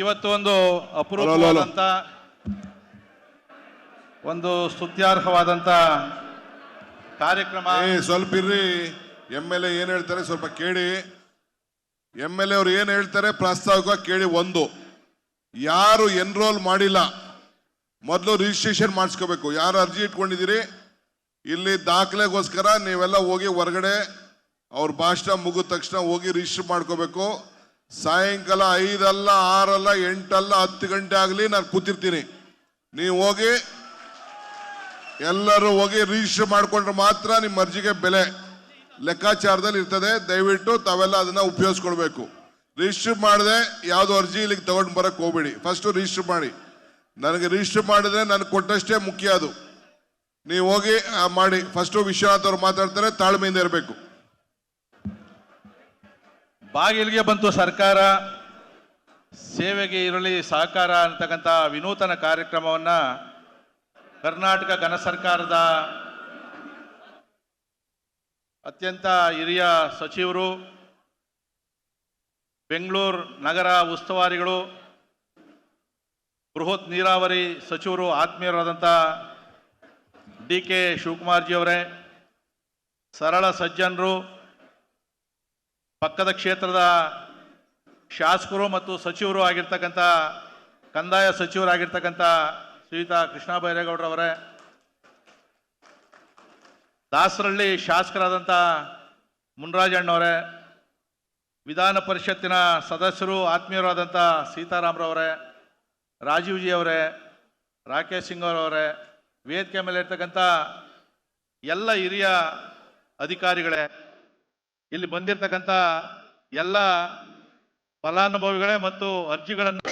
ಇವತ್ತು ಒಂದು ಅಪರೂಪವಾದಂಥ ಒಂದು ಸ್ತುತ್ಯಾರ್ಹವಾದಂಥ ಕಾರ್ಯಕ್ರಮ. ಏ ಸ್ವಲ್ಪ ಇರ್ರಿ. ಎಂ ಎಲ್ ಎ ಏನ್ ಹೇಳ್ತಾರೆ ಸ್ವಲ್ಪ ಕೇಳಿ. ಎಂ ಎಲ್ ಎ ಅವ್ರು ಏನ್ ಹೇಳ್ತಾರೆ ಪ್ರಸ್ತಾವಕ ಕೇಳಿ ಒಂದು. ಯಾರು ಎನ್ರೋಲ್ ಮಾಡಿಲ್ಲ ಮೊದಲು ರಿಜಿಸ್ಟ್ರೇಷನ್ ಮಾಡಿಸ್ಕೋಬೇಕು. ಯಾರು ಅರ್ಜಿ ಇಟ್ಕೊಂಡಿದ್ದೀರಿ? ಇಲ್ಲಿ ದಾಖಲೆಗೋಸ್ಕರ ನೀವೆಲ್ಲ ಹೋಗಿ ಹೊರಗಡೆ ಅವ್ರ ಭಾಷಣ ಮುಗಿದ ತಕ್ಷಣ ಹೋಗಿ ರಿಜಿಸ್ಟರ್ ಮಾಡ್ಕೋಬೇಕು. ಸಾಯಂಕಾಲ ಐದಲ್ಲ, ಆರಲ್ಲ, ಎಂಟಲ್ಲ, ಹತ್ತು ಗಂಟೆ ಆಗಲಿ ನಾನು ಕೂತಿರ್ತೀನಿ. ನೀವು ಹೋಗಿ, ಎಲ್ಲರೂ ಹೋಗಿ ರಿಜಿಸ್ಟರ್ ಮಾಡಿಕೊಂಡ್ರೆ ಮಾತ್ರ ನಿಮ್ಮ ಅರ್ಜಿಗೆ ಬೆಲೆ ಲೆಕ್ಕಾಚಾರದಲ್ಲಿ ಇರ್ತದೆ. ದಯವಿಟ್ಟು ತಾವೆಲ್ಲ ಅದನ್ನ ಉಪಯೋಗಿಸ್ಕೊಳ್ಬೇಕು. ರಿಜಿಸ್ಟರ್ ಮಾಡಿದೆ, ಯಾವ್ದು ಅರ್ಜಿ ಇಲ್ಲಿಗೆ ತಗೊಂಡು ಬರಕ್ ಹೋಗ್ಬೇಡಿ. ಫಸ್ಟ್ ರಿಜಿಸ್ಟರ್ ಮಾಡಿ. ನನಗೆ ರಿಜಿಸ್ಟರ್ ಮಾಡಿದ್ರೆ ನನಗೆ ಕೊಟ್ಟಷ್ಟೇ ಮುಖ್ಯ ಅದು. ನೀವು ಹೋಗಿ ಮಾಡಿ. ಫಸ್ಟು ವಿಶ್ವನಾಥ್ ಅವ್ರು ಮಾತಾಡ್ತಾರೆ, ತಾಳ್ಮೆಯಿಂದ ಇರಬೇಕು. ಬಾಗಿಲಿಗೆ ಬಂತು ಸರ್ಕಾರ. ಸೇವೆಗೆ ಇರಲಿ, ಸಹಕಾರ ಅಂತಕ್ಕಂಥ ವಿನೂತನ ಕಾರ್ಯಕ್ರಮವನ್ನು ಕರ್ನಾಟಕ ಘನ ಸರ್ಕಾರದ ಅತ್ಯಂತ ಹಿರಿಯ ಸಚಿವರು, ಬೆಂಗಳೂರು ನಗರ ಉಸ್ತುವಾರಿಗಳು, ಬೃಹತ್ ನೀರಾವರಿ ಸಚಿವರು ಆತ್ಮೀಯರಾದಂಥ ಡಿ ಕೆ ಶಿವಕುಮಾರ್ಜಿಯವರೇ ಸರಳ ಸಜ್ಜನರು ಪಕ್ಕದ ಕ್ಷೇತ್ರದ ಶಾಸಕರು ಮತ್ತು ಸಚಿವರು ಆಗಿರ್ತಕ್ಕಂಥ ಕಂದಾಯ ಸಚಿವರಾಗಿರ್ತಕ್ಕಂಥ ಶ್ರೀಯುತ ಕೃಷ್ಣ ಬೈರೇಗೌಡರವರೇ ದಾಸರಳ್ಳಿ ಶಾಸಕರಾದಂಥ ಮುನ್ರಾಜಣ್ಣವರೇ ವಿಧಾನ ಪರಿಷತ್ತಿನ ಸದಸ್ಯರು, ಆತ್ಮೀಯರಾದಂಥ ಸೀತಾರಾಮ್ರವರೇ, ರಾಜೀವ್ಜಿ ಅವರೇ, ರಾಕೇಶ್ ಸಿಂಗ್ ಅವರವರೇ, ವೇದಿಕೆ ಮೇಲೆ ಇರ್ತಕ್ಕಂಥ ಎಲ್ಲ ಹಿರಿಯ ಅಧಿಕಾರಿಗಳೇ ಇಲ್ಲಿ ಬಂದಿರತಕ್ಕಂಥ ಎಲ್ಲ ಫಲಾನುಭವಿಗಳೇ ಮತ್ತು ಅರ್ಜಿಗಳನ್ನು